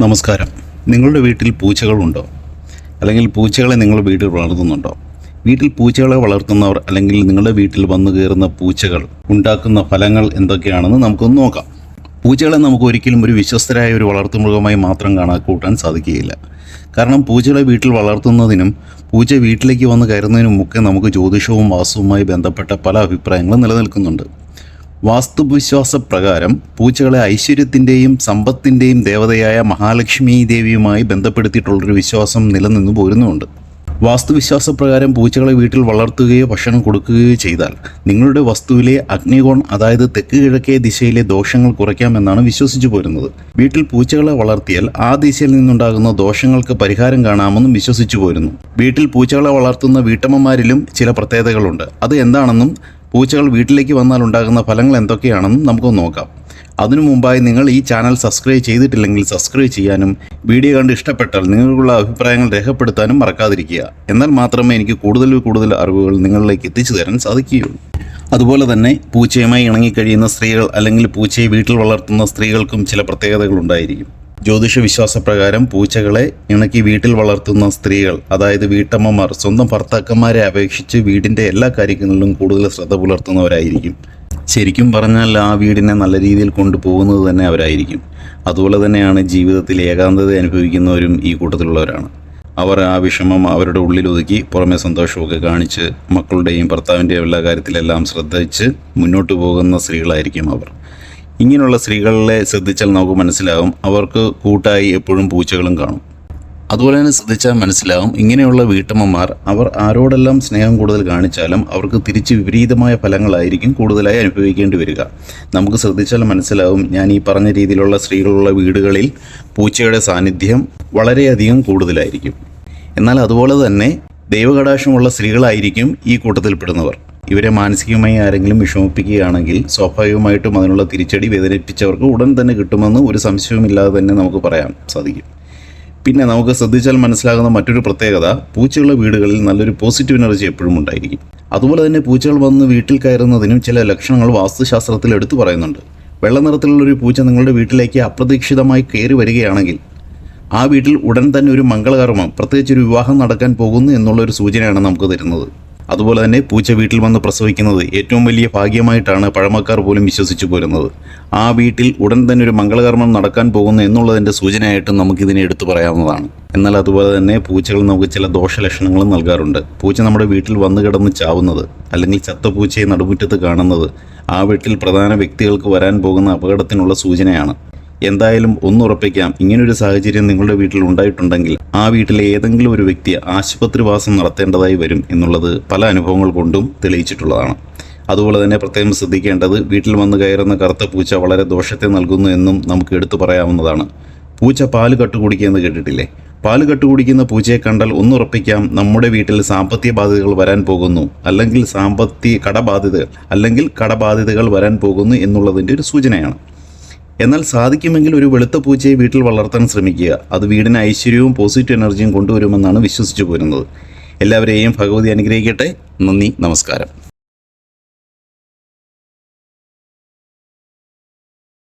നമസ്കാരം. നിങ്ങളുടെ വീട്ടിൽ പൂച്ചകളുണ്ടോ? അല്ലെങ്കിൽ പൂച്ചകളെ നിങ്ങൾ വീട്ടിൽ വളർത്തുന്നുണ്ടോ? വീട്ടിൽ പൂച്ചകളെ വളർത്തുന്നവർ അല്ലെങ്കിൽ നിങ്ങളുടെ വീട്ടിൽ വന്നു കയറുന്ന പൂച്ചകൾ ഉണ്ടാക്കുന്ന ഫലങ്ങൾ എന്തൊക്കെയാണെന്ന് നമുക്കൊന്ന് നോക്കാം. പൂച്ചകളെ നമുക്ക് ഒരിക്കലും ഒരു വിശ്വസ്തരായ ഒരു വളർത്തുമൃഗമായി മാത്രം കാണാൻ കൂട്ടാൻ സാധിക്കുകയില്ല. കാരണം പൂച്ചകളെ വീട്ടിൽ വളർത്തുന്നതിനും പൂച്ച വീട്ടിലേക്ക് വന്ന് കയറുന്നതിനും ഒക്കെ നമുക്ക് ജ്യോതിഷവും വാസ്തുവുമായി ബന്ധപ്പെട്ട പല അഭിപ്രായങ്ങളും നിലനിൽക്കുന്നുണ്ട്. വാസ്തുവിശ്വാസ പ്രകാരം പൂച്ചകളെ ഐശ്വര്യത്തിന്റെയും സമ്പത്തിന്റെയും ദേവതയായ മഹാലക്ഷ്മി ദേവിയുമായി ബന്ധപ്പെടുത്തിയിട്ടുള്ളൊരു വിശ്വാസം നിലനിന്നു പോരുന്നുമുണ്ട്. വാസ്തുവിശ്വാസ പ്രകാരം പൂച്ചകളെ വീട്ടിൽ വളർത്തുകയോ ഭക്ഷണം കൊടുക്കുകയോ ചെയ്താൽ നിങ്ങളുടെ വസ്തുവിലെ അഗ്നികോൺ അതായത് തെക്ക് കിഴക്കേ ദിശയിലെ ദോഷങ്ങൾ കുറയ്ക്കാമെന്നാണ് വിശ്വസിച്ചു പോരുന്നത്. വീട്ടിൽ പൂച്ചകളെ വളർത്തിയാൽ ആ ദിശയിൽ നിന്നുണ്ടാകുന്ന ദോഷങ്ങൾക്ക് പരിഹാരം കാണാമെന്നും വിശ്വസിച്ചു പോരുന്നു. വീട്ടിൽ പൂച്ചകളെ വളർത്തുന്ന വീട്ടമ്മമാരിലും ചില പ്രത്യേകതകളുണ്ട്. അത് എന്താണെന്നും പൂച്ചകൾ വീട്ടിലേക്ക് വന്നാൽ ഉണ്ടാകുന്ന ഫലങ്ങൾ എന്തൊക്കെയാണെന്നും നമുക്കൊന്ന് നോക്കാം. അതിനു മുമ്പായി നിങ്ങൾ ഈ ചാനൽ സബ്സ്ക്രൈബ് ചെയ്തിട്ടില്ലെങ്കിൽ സബ്സ്ക്രൈബ് ചെയ്യാനും വീഡിയോ കണ്ട് ഇഷ്ടപ്പെട്ടാൽ നിങ്ങൾക്കുള്ള അഭിപ്രായങ്ങൾ രേഖപ്പെടുത്താനും മറക്കാതിരിക്കുക. എന്നാൽ മാത്രമേ എനിക്ക് കൂടുതൽ കൂടുതൽ അറിവുകൾ നിങ്ങളിലേക്ക് എത്തിച്ചു തരാൻ സാധിക്കുകയുള്ളൂ. അതുപോലെ തന്നെ പൂച്ചയുമായി ഇണങ്ങിക്കഴിയുന്ന സ്ത്രീകൾ അല്ലെങ്കിൽ പൂച്ചയെ വീട്ടിൽ വളർത്തുന്ന സ്ത്രീകൾക്കും ചില പ്രത്യേകതകളുണ്ടായിരിക്കും ജ്യോതിഷ വിശ്വാസപ്രകാരം പൂച്ചകളെ ഇണക്കി വീട്ടിൽ വളർത്തുന്ന സ്ത്രീകൾ അതായത് വീട്ടമ്മമാർ സ്വന്തം ഭർത്താക്കന്മാരെ അപേക്ഷിച്ച് വീടിന്റെ എല്ലാ കാര്യങ്ങളിലും കൂടുതൽ ശ്രദ്ധ പുലർത്തുന്നവരായിരിക്കും. ശരിക്കും പറഞ്ഞാൽ ആ വീടിനെ നല്ല രീതിയിൽ കൊണ്ടുപോകുന്നത് തന്നെ അവരായിരിക്കും. അതുപോലെ തന്നെയാണ് ജീവിതത്തിൽ ഏകാന്തത അനുഭവിക്കുന്നവരും ഈ കൂട്ടത്തിലുള്ളവരാണ്. അവർ ആ വിഷമം അവരുടെ ഉള്ളിൽ ഒതുക്കി പുറമെ സന്തോഷമൊക്കെ കാണിച്ച് മക്കളുടെയും ഭർത്താവിന്റെയും എല്ലാ കാര്യത്തിലെല്ലാം ശ്രദ്ധിച്ച് മുന്നോട്ട് പോകുന്ന സ്ത്രീകളായിരിക്കും അവർ. ഇങ്ങനെയുള്ള സ്ത്രീകളെ ശ്രദ്ധിച്ചാൽ നമുക്ക് മനസ്സിലാകും. അവർക്ക് കൂട്ടായി എപ്പോഴും പൂച്ചകളും കാണും. അതുപോലെ തന്നെ ശ്രദ്ധിച്ചാൽ മനസ്സിലാകും ഇങ്ങനെയുള്ള വീട്ടമ്മമാർ അവർ ആരോടെല്ലാം സ്നേഹം കൂടുതൽ കാണിച്ചാലും അവർക്ക് തിരിച്ച് വിപരീതമായ ഫലങ്ങളായിരിക്കും കൂടുതലായി അനുഭവിക്കേണ്ടി വരിക. നമുക്ക് ശ്രദ്ധിച്ചാൽ മനസ്സിലാവും ഞാൻ ഈ പറഞ്ഞ രീതിയിലുള്ള സ്ത്രീകളുള്ള വീടുകളിൽ പൂച്ചയുടെ സാന്നിധ്യം വളരെയധികം കൂടുതലായിരിക്കും. എന്നാൽ അതുപോലെ തന്നെ ദൈവകടാശമുള്ള സ്ത്രീകളായിരിക്കും ഈ കൂട്ടത്തിൽപ്പെടുന്നവർ ഇവരെ മാനസികമായി ആരെങ്കിലും വിഷമിപ്പിക്കുകയാണെങ്കിൽ സ്വാഭാവികമായിട്ടും അതിനുള്ള തിരിച്ചടി വേദനിപ്പിച്ചവർക്ക് ഉടൻ തന്നെ കിട്ടുമെന്ന് ഒരു സംശയവുമില്ലാതെ തന്നെ നമുക്ക് പറയാൻ സാധിക്കും. പിന്നെ നമുക്ക് ശ്രദ്ധിച്ചാൽ മനസ്സിലാകുന്ന മറ്റൊരു പ്രത്യേകത പൂച്ചയുള്ള വീടുകളിൽ നല്ലൊരു പോസിറ്റീവ് എനർജി എപ്പോഴും ഉണ്ടായിരിക്കും. അതുപോലെ തന്നെ പൂച്ചകൾ വന്ന് വീട്ടിൽ കയറുന്നതിനും ചില ലക്ഷണങ്ങൾ വാസ്തുശാസ്ത്രത്തിൽ എടുത്തു പറയുന്നുണ്ട്. വെള്ള നിറത്തിലുള്ള ഒരു പൂച്ച നിങ്ങളുടെ വീട്ടിലേക്ക് അപ്രതീക്ഷിതമായി കയറി വരികയാണെങ്കിൽ ആ വീട്ടിൽ ഉടൻ തന്നെ ഒരു മംഗളകർമ്മം പ്രത്യേകിച്ച് ഒരു വിവാഹം നടക്കാൻ പോകുന്നു എന്നുള്ളൊരു സൂചനയാണ് നമുക്ക് തരുന്നത്. അതുപോലെ തന്നെ പൂച്ച വീട്ടിൽ വന്ന് പ്രസവിക്കുന്നത് ഏറ്റവും വലിയ ഭാഗ്യമായിട്ടാണ് പഴമക്കാർ പോലും വിശ്വസിച്ചു പോരുന്നത്. ആ വീട്ടിൽ ഉടൻ തന്നെ ഒരു മംഗളകർമ്മം നടക്കാൻ പോകുന്നു എന്നുള്ളതിന്റെ സൂചനയായിട്ടും നമുക്കിതിനെ എടുത്തു പറയാവുന്നതാണ്. എന്നാൽ അതുപോലെ തന്നെ പൂച്ചകൾ നമുക്ക് ചില ദോഷലക്ഷണങ്ങളും നൽകാറുണ്ട്. പൂച്ച നമ്മുടെ വീട്ടിൽ വന്നു കിടന്ന് ചാവുന്നത് അല്ലെങ്കിൽ ചത്ത പൂച്ചയെ നടുമുറ്റത്ത് കാണുന്നത് ആ വീട്ടിൽ പ്രധാന വ്യക്തികൾക്ക് വരാൻ പോകുന്ന അപകടത്തിനുള്ള സൂചനയാണ്. എന്തായാലും ഒന്നുറപ്പിക്കാം. ഇങ്ങനൊരു സാഹചര്യം നിങ്ങളുടെ വീട്ടിൽ ഉണ്ടായിട്ടുണ്ടെങ്കിൽ ആ വീട്ടിലെ ഏതെങ്കിലും ഒരു വ്യക്തി ആശുപത്രിവാസം നടത്തേണ്ടതായി വരും എന്നുള്ളത് പല അനുഭവങ്ങൾ കൊണ്ടും തെളിയിച്ചിട്ടുള്ളതാണ്. അതുപോലെ തന്നെ പ്രത്യേകം ശ്രദ്ധിക്കേണ്ടത് വീട്ടിൽ വന്ന് കയറുന്ന കറുത്ത പൂച്ച വളരെ ദോഷത്തെ നൽകുന്നു എന്നും നമുക്ക് എടുത്തു പറയാവുന്നതാണ്. പൂച്ച പാൽ കട്ടുകുടിക്കുക കേട്ടിട്ടില്ലേ? പാൽ കട്ടുകുടിക്കുന്ന പൂച്ചയെ കണ്ടാൽ ഒന്നുറപ്പിക്കാം നമ്മുടെ വീട്ടിൽ സാമ്പത്തിക ബാധ്യതകൾ വരാൻ പോകുന്നു അല്ലെങ്കിൽ സാമ്പത്തിക കടബാധ്യതകൾ അല്ലെങ്കിൽ കടബാധ്യതകൾ വരാൻ പോകുന്നു എന്നുള്ളതിന്റെ ഒരു സൂചനയാണ്. എന്നാൽ സാധിക്കുമെങ്കിൽ ഒരു വെളുത്ത പൂച്ചയെ വീട്ടിൽ വളർത്താൻ ശ്രമിക്കുക. അത് വീടിന് ഐശ്വര്യവും പോസിറ്റീവ് എനർജിയും കൊണ്ടുവരുമെന്നാണ് വിശ്വസിച്ചു പോരുന്നത്. എല്ലാവരെയും ഭഗവതി അനുഗ്രഹിക്കട്ടെ. നന്ദി നമസ്കാരം.